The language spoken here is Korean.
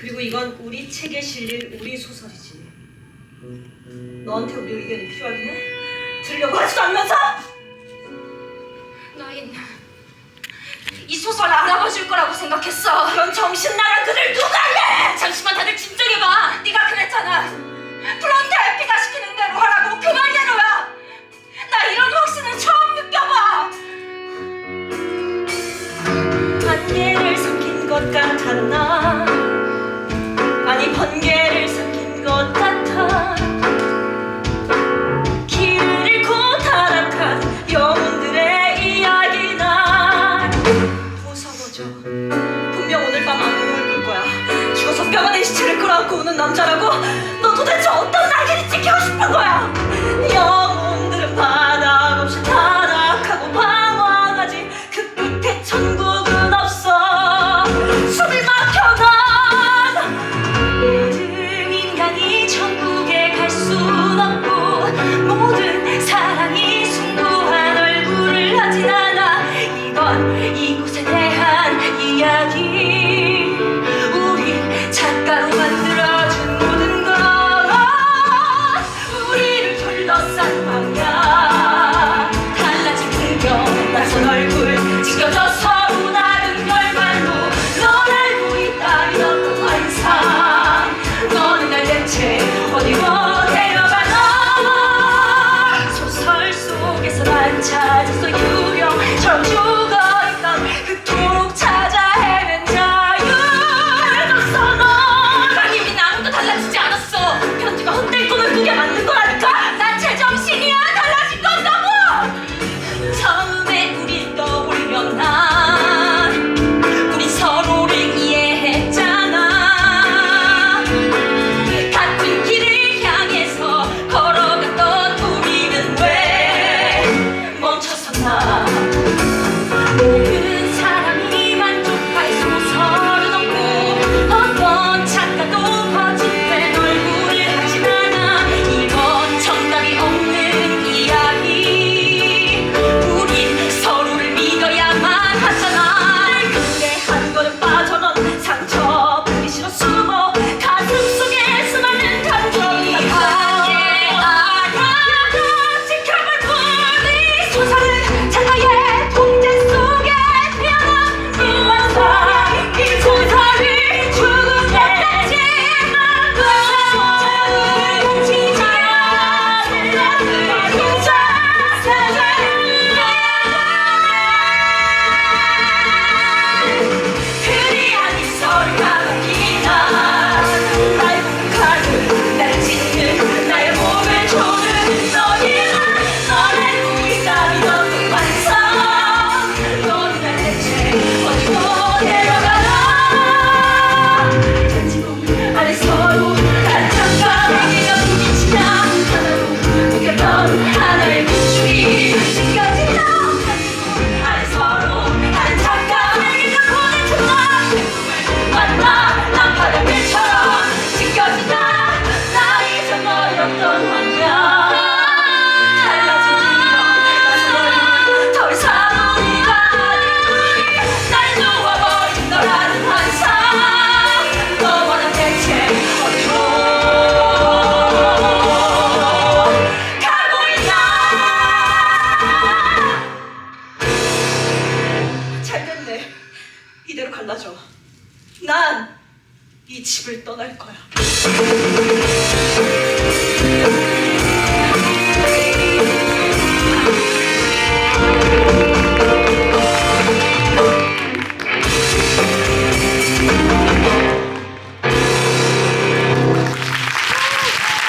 그리고 이건 우리 책에 실릴 우리 소설이지. 너한테 우리 의견이 필요하긴 해? 들려고 하지도 않면서? 너희는 이 소설 알아봐줄 거라고 생각했어. 그런 정신 나간 그들 누가 해? 잠시만 다들 진정해봐. 네가 그랬잖아. 프론트 에피가 시키는 대로 하라고 그 말대로야. 나 이런 확신을 처음 느껴봐. 관계를 섞인 것 같았나? 이곳에 대한 이야기. 이대로 갈라져. 난 이 집을 떠날 거야.